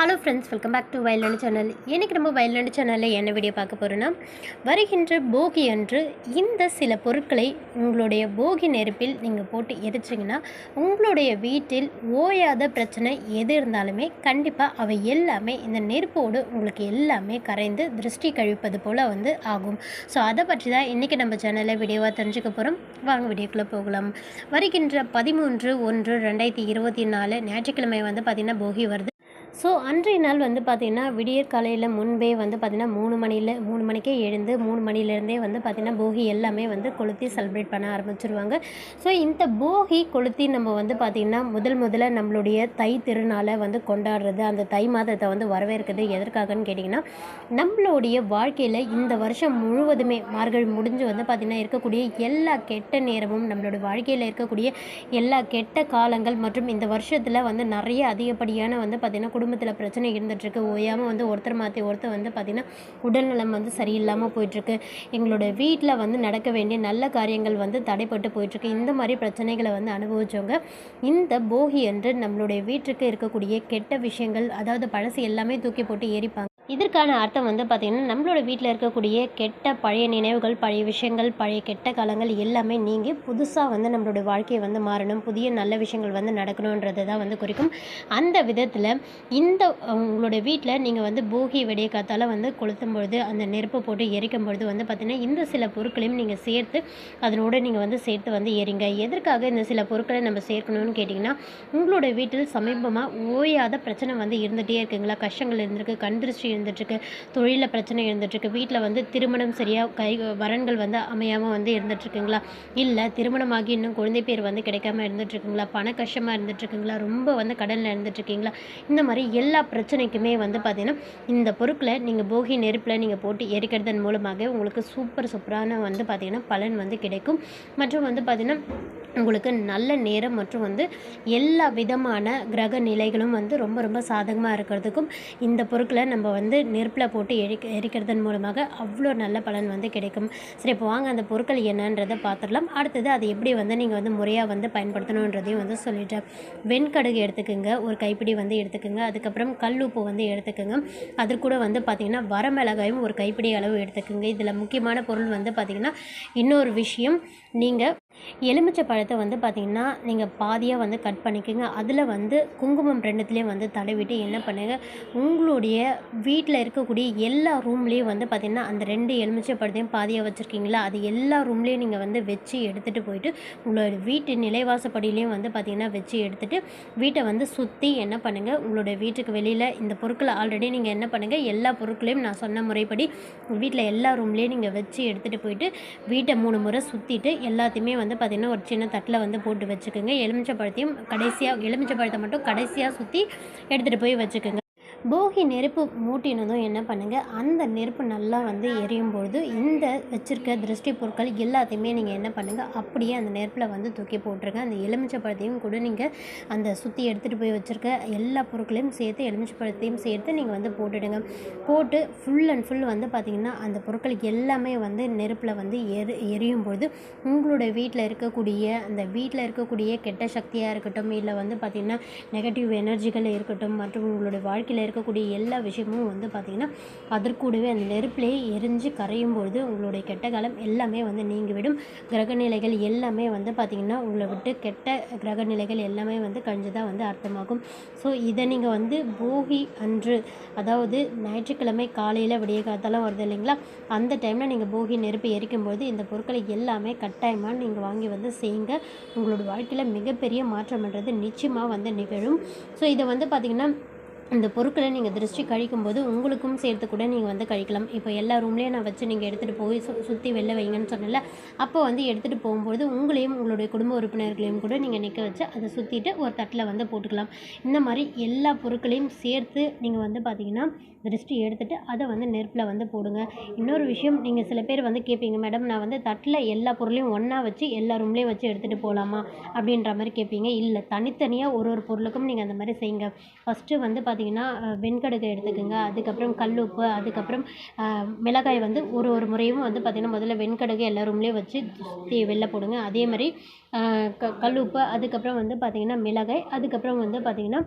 Hello friends welcome back to Vayalandu channel இன்றைக்கி நம்ம வயலாண்டு சேனலில் என்ன வீடியோ பார்க்க போகிறோன்னா வருகின்ற போகி அன்று இந்த சில பொருட்களை உங்களுடைய போகி நெருப்பில் நீங்கள் போட்டு எரிச்சிங்கன்னா உங்களுடைய வீட்டில் ஓயாத பிரச்சனை எது இருந்தாலுமே கண்டிப்பாக அவை எல்லாமே இந்த நெருப்போடு உங்களுக்கு எல்லாமே கரைந்து திருஷ்டி கழிப்பது போல் வந்து ஆகும். ஸோ அதை பற்றி தான் இன்றைக்கி நம்ம சேனலில் வீடியோவாக தெரிஞ்சுக்க போகிறோம் வாங்க வீடியோக்குள்ளே போகலாம். வருகின்ற பதிமூன்று ஒன்று ரெண்டாயிரத்தி இருபத்தி நாலு ஞாயிற்றுக்கிழமை வந்து பார்த்திங்கன்னா போகி வருது. ஸோ அன்றைய நாள் வந்து பார்த்திங்கன்னா விடியற் காலையில் முன்பே வந்து பார்த்திங்கன்னா மூணு மணியில் மூணு மணிக்கே எழுந்து மூணு மணிலேருந்தே வந்து பார்த்திங்கன்னா போகி எல்லாமே வந்து கொளுத்தி செலிப்ரேட் பண்ண ஆரம்பிச்சிருவாங்க. ஸோ இந்த போகி கொளுத்தி நம்ம வந்து பார்த்திங்கன்னா முதல் முதல்ல நம்மளுடைய தை திருநாளை வந்து கொண்டாடுறது அந்த தை மாதத்தை வந்து வரவேற்கிறது எதற்காகன்னு கேட்டிங்கன்னா நம்மளுடைய வாழ்க்கையில் இந்த வருஷம் முழுவதுமே மார்கள் முடிஞ்சு வந்து பார்த்திங்கன்னா இருக்கக்கூடிய எல்லா கெட்ட நேரமும் நம்மளோட வாழ்க்கையில் இருக்கக்கூடிய எல்லா கெட்ட காலங்கள் மற்றும் இந்த வருஷத்தில் வந்து நிறைய அதிகப்படியான வந்து பார்த்திங்கன்னா குடும்பத்தில் பிரச்சனை இருந்துகிட்ருக்கு ஓயாமல் வந்து ஒருத்தர் மாற்றி ஒருத்தர் வந்து பார்த்திங்கன்னா உடல்நலம் வந்து சரியில்லாமல் போயிட்டுருக்கு. எங்களோட வீட்டில் வந்து நடக்க வேண்டிய நல்ல காரியங்கள் வந்து தடைப்பட்டு போயிட்டுருக்கு. இந்த மாதிரி பிரச்சனைகளை வந்து அனுபவித்தவங்க இந்த போகி என்று நம்மளுடைய வீட்டுக்கு இருக்கக்கூடிய கெட்ட விஷயங்கள் அதாவது பழசு எல்லாமே தூக்கி போட்டு எரிப்பாங்க. இதற்கான அர்த்தம் வந்து பார்த்திங்கன்னா நம்மளோட வீட்டில் இருக்கக்கூடிய கெட்ட பழைய நினைவுகள் பழைய விஷயங்கள் பழைய கெட்ட காலங்கள் எல்லாமே நீங்கள் புதுசாக வந்து நம்மளோட வாழ்க்கையை வந்து மாறணும் புதிய நல்ல விஷயங்கள் வந்து நடக்கணுன்றது தான் வந்து குறிக்கும். அந்த விதத்தில் இந்த உங்களோட வீட்டில் நீங்கள் வந்து போகி வெடிய காத்தால் வந்து கொளுத்தும் பொழுது அந்த நெருப்பை போட்டு எரிக்கும் பொழுது வந்து பார்த்திங்கன்னா இந்த சில பொருட்களையும் நீங்கள் சேர்த்து அதனோட நீங்கள் வந்து சேர்த்து வந்து எரிங்க. எதற்காக இந்த சில பொருட்களை நம்ம சேர்க்கணும்னு கேட்டிங்கன்னா உங்களோட வீட்டில் சமீபமாக ஓயாத பிரச்சனை வந்து இருந்துகிட்டே இருக்குங்களா? கஷ்டங்கள் இருந்திருக்கு கண் திருஷ்டி இருந்துகிட்ருக்கு தொழிலில் பிரச்சனை இருந்துகிட்ருக்கு வீட்டில் வந்து திருமணம் சரியாக கை வரன்கள் வந்து அமையாமல் வந்து இருந்துகிட்ருக்குங்களா இல்லை திருமணமாகி இன்னும் குழந்தை பேர் வந்து கிடைக்காம இருந்துகிட்ருக்குங்களா பண கஷ்டமாக இருந்துகிட்ருக்குங்களா ரொம்ப வந்து கடனில் இருந்துகிட்ருக்கீங்களா இந்த மாதிரி எல்லா பிரச்சனைக்குமே வந்து பார்த்திங்கன்னா இந்த பொருட்களை நீங்கள் போகி நெருப்பில் நீங்கள் போட்டு எரிக்கிறதன் மூலமாக உங்களுக்கு சூப்பர் சூப்பரான வந்து பார்த்திங்கன்னா பலன் வந்து கிடைக்கும். மற்றும் வந்து பார்த்திங்கன்னா உங்களுக்கு நல்ல நேரம் மற்றும் வந்து எல்லா விதமான கிரக நிலைகளும் வந்து ரொம்ப ரொம்ப சாதகமாக இருக்கிறதுக்கும் இந்த பொருட்களை நம்ம வந்து வந்து நெருப்பில் போட்டு எரிக்க எரிக்கிறதன் மூலமாக அவ்வளோ நல்ல பலன் வந்து கிடைக்கும். சரி இப்போ வாங்க அந்த பொருட்கள் என்னன்றதை பார்த்துடலாம். அடுத்தது அதை எப்படி வந்து நீங்கள் வந்து முறையாக வந்து பயன்படுத்தணுன்றதையும் வந்து சொல்லிட்டேன். வெண்கடுகு எடுத்துக்கோங்க. ஒரு கைப்பிடி வந்து எடுத்துக்கோங்க. அதுக்கப்புறம் கல் உப்பு வந்து எடுத்துக்கோங்க. அது கூட வந்து பார்த்திங்கன்னா வரமிளகாயும் ஒரு கைப்பிடி அளவு எடுத்துக்கோங்க. இதில் முக்கியமான பொருள் வந்து பார்த்திங்கன்னா இன்னொரு விஷயம் நீங்கள் எலுமிச்சை பழத்தை வந்து பார்த்திங்கன்னா நீங்கள் பாதியாக வந்து கட் பண்ணிக்கோங்க. அதில் வந்து குங்குமம் ரெண்டுத்துலேயும் வந்து தடவிட்டு என்ன பண்ணுங்கள் உங்களுடைய வீட்டில் இருக்கக்கூடிய எல்லா ரூம்லேயும் வந்து பார்த்திங்கன்னா அந்த ரெண்டு எலுமிச்சை பழத்தையும் பாதியாக வச்சுருக்கீங்களா? அது எல்லா ரூம்லேயும் நீங்கள் வந்து வச்சு எடுத்துகிட்டு போயிட்டு உங்களோட வீட்டு நிலைவாசப்படியிலையும் வந்து பார்த்திங்கன்னா வச்சு எடுத்துகிட்டு வீட்டை வந்து சுற்றி என்ன பண்ணுங்கள் உங்களோட வீட்டுக்கு வெளியில் இந்த பொருட்களை ஆல்ரெடி நீங்கள் என்ன பண்ணுங்கள் எல்லா பொருட்களையும் நான் சொன்ன முறைப்படி வீட்டில் எல்லா ரூம்லேயும் நீங்கள் வச்சு எடுத்துகிட்டு போயிட்டு வீட்டை மூணு முறை சுற்றிட்டு எல்லாத்தையுமே வந்து பார்த்திங்கன்னா ஒரு சின்ன தட்டில் வந்து போட்டு வச்சுக்கோங்க. எலுமிச்சை பழத்தையும் கடைசியாக எலுமிச்சை பழத்தை மட்டும் கடைசியாக சுற்றி எடுத்துகிட்டு போய் வச்சுக்கோங்க. போகி நெருப்பு மூட்டினதும் என்ன பண்ணுங்கள் அந்த நெருப்பு நல்லா வந்து எரியும் பொழுது இந்த வச்சுருக்க திருஷ்டி பொருட்கள் எல்லாத்தையுமே நீங்கள் என்ன பண்ணுங்கள் அப்படியே அந்த நெருப்பில் வந்து தூக்கி போட்டிருங்க. அந்த எலுமிச்சை பழத்தையும் கூட நீங்கள் அந்த சுற்றி எடுத்துகிட்டு போய் வச்சுருக்க எல்லா பொருட்களையும் சேர்த்து எலுமிச்சை பழத்தையும் சேர்த்து நீங்கள் வந்து போட்டுடுங்க. போட்டு ஃபுல் அண்ட் ஃபுல் வந்து பார்த்திங்கன்னா அந்த பொருட்கள் எல்லாமே வந்து நெருப்பில் வந்து எரி எரியும் பொழுது உங்களோட வீட்டில் இருக்கக்கூடிய அந்த வீட்டில் இருக்கக்கூடிய கெட்ட சக்தியாக இருக்கட்டும் இல்லை வந்து பார்த்திங்கன்னா நெகட்டிவ் எனர்ஜிகள் இருக்கட்டும் மற்றும் உங்களுடைய வாழ்க்கையில் இருக்கக்கூடிய எல்லா விஷயமும் வந்து பார்த்திங்கன்னா அதற்கூடவே அந்த நெருப்பிலே எரிஞ்சு கரையும் பொழுது உங்களுடைய கெட்ட காலம் எல்லாமே வந்து நீங்கிவிடும். கிரகநிலைகள் எல்லாமே வந்து பார்த்திங்கன்னா உங்களை விட்டு கெட்ட கிரகநிலைகள் எல்லாமே வந்து கழிஞ்சதாக வந்து அர்த்தமாகும். ஸோ இதை நீங்கள் வந்து போகி அன்று அதாவது ஞாயிற்றுக்கிழமை காலையில் விடிய காத்தாலாம் வருது இல்லைங்களா? அந்த டைமில் நீங்கள் போகி நெருப்பு எரிக்கும்போது இந்த பொருட்களை எல்லாமே கட்டாயமாக நீங்கள் வாங்கி வந்து செய்யுங்க. உங்களோட வாழ்க்கையில் மிகப்பெரிய மாற்றம்ன்றது நிச்சயமாக வந்து நிகழும். ஸோ இதை வந்து பார்த்திங்கன்னா இந்த பொருட்களை நீங்கள் திருஷ்டி கழிக்கும்போது உங்களுக்கும் சேர்த்து கூட நீங்கள் வந்து கழிக்கலாம். இப்போ எல்லா ரூம்லேயும் நான் வச்சு நீங்கள் எடுத்துகிட்டு போய் சு சுற்றி வெளில வைங்கன்னு சொன்னல அப்போ வந்து எடுத்துகிட்டு போகும்போது உங்களையும் உங்களுடைய குடும்ப உறுப்பினர்களையும் கூட நீங்கள் நிற்க வச்சு அதை சுற்றிட்டு ஒரு தட்டில் வந்து போட்டுக்கலாம். இந்த மாதிரி எல்லா பொருட்களையும் சேர்த்து நீங்கள் வந்து பார்த்தீங்கன்னா திருஷ்டி எடுத்துகிட்டு அதை வந்து நெருப்பில் வந்து போடுங்க. இன்னொரு விஷயம் நீங்கள் சில பேர் வந்து கேட்பீங்க மேடம் நான் வந்து தட்டில் எல்லா பொருளையும் ஒன்றா வச்சு எல்லா ரூம்லேயும் வச்சு எடுத்துகிட்டு போகலாமா அப்படின்ற மாதிரி கேட்பீங்க இல்லை தனித்தனியாக ஒரு ஒரு பொருளுக்கும் நீங்கள் அந்த மாதிரி செய்யுங்க. ஃபஸ்ட்டு வந்து பார்த்து பார்த்தீங்கன்னா வெண்கடுகு எடுத்துக்கோங்க. அதுக்கப்புறம் கல் உப்பு அதுக்கப்புறம் மிளகாய் வந்து ஒரு ஒரு முறையும் வந்து பார்த்திங்கன்னா முதல்ல வெண்கடுகு எல்லா ரூம்லேயும் வச்சு சுற்றி வெளில போடுங்க. அதே மாதிரி க கல் உப்பு அதுக்கப்புறம் வந்து பார்த்திங்கன்னா மிளகாய் அதுக்கப்புறம் வந்து பார்த்திங்கன்னா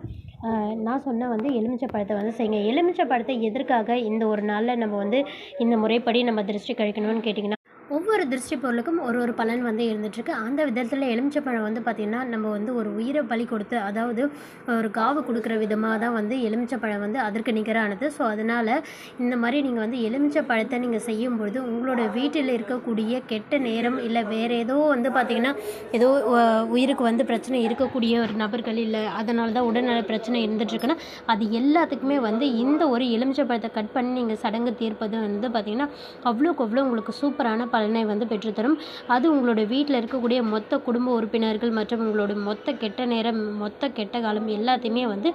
நான் சொன்ன வந்து எலுமிச்சை பழத்தை வந்து செய்யுங்க. எலுமிச்சை பழத்தை எதற்காக இந்த ஒரு நாளில் நம்ம வந்து இந்த முறைப்படி நம்ம திருஷ்டி கழிக்கணும்னு கேட்டிங்கன்னா ஒவ்வொரு திருஷ்டி பொருளுக்கும் ஒரு ஒரு பலன் வந்து இருந்துகிட்ருக்கு அந்த விதத்தில் எலுமிச்சப்பழம் வந்து பார்த்திங்கன்னா நம்ம வந்து ஒரு உயிரை பலி கொடுத்து அதாவது ஒரு காவு கொடுக்குற விதமாக தான் வந்து எலுமிச்சை பழம் வந்து அதற்கு நிகரானது. ஸோ அதனால் இந்த மாதிரி நீங்கள் வந்து எலுமிச்சை பழத்தை நீங்கள் செய்யும் பொழுது உங்களோட வீட்டில் இருக்கக்கூடிய கெட்ட நேரம் இல்லை வேறு ஏதோ வந்து பார்த்திங்கன்னா ஏதோ உயிருக்கு வந்து பிரச்சனை இருக்கக்கூடிய ஒரு நபர்கள் இல்லை அதனால தான் உடல்நல பிரச்சனை இருந்துகிட்ருக்குன்னா அது எல்லாத்துக்குமே வந்து இந்த ஒரு எலுமிச்சை பழத்தை கட் பண்ணி நீங்கள் சடங்கு தீர்ப்பது வந்து பார்த்திங்கன்னா அவ்வளோக்கு அவ்வளோ உங்களுக்கு சூப்பரான பலனை வந்து பெற்றுத்தரும். அது உங்களுடைய வீட்டில் இருக்கக்கூடிய மொத்த குடும்ப உறுப்பினர்கள் மற்றும் உங்களோட மொத்த கெட்ட நேரம் மொத்த கெட்ட காலம் எல்லாத்தையுமே வந்து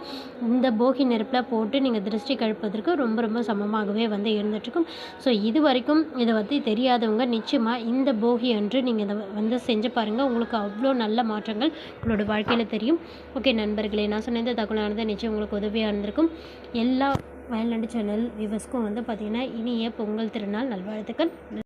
இந்த போகி நெருப்பில் போட்டு நீங்கள் திருஷ்டி கழிப்பதற்கு ரொம்ப ரொம்ப சமமாகவே வந்து இருந்துகிட்ருக்கும். ஸோ இது வரைக்கும் இதை பற்றி தெரியாதவங்க நிச்சயமாக இந்த போகி அன்று நீங்கள் இதை வந்து செஞ்சு பாருங்கள் உங்களுக்கு அவ்வளோ நல்ல மாற்றங்கள் உங்களோட வாழ்க்கையில் தெரியும். ஓகே நண்பர்களே நான் சொன்ன இந்த தகவலானது நிச்சயம் உங்களுக்கு உதவியாக இருந்திருக்கும். எல்லா வயல்நாடு சேனல் வியூவர்ஸ்க்கும் வந்து பார்த்திங்கன்னா இனிய பொங்கல் திருநாள் நல்வாழ்த்துக்கள்.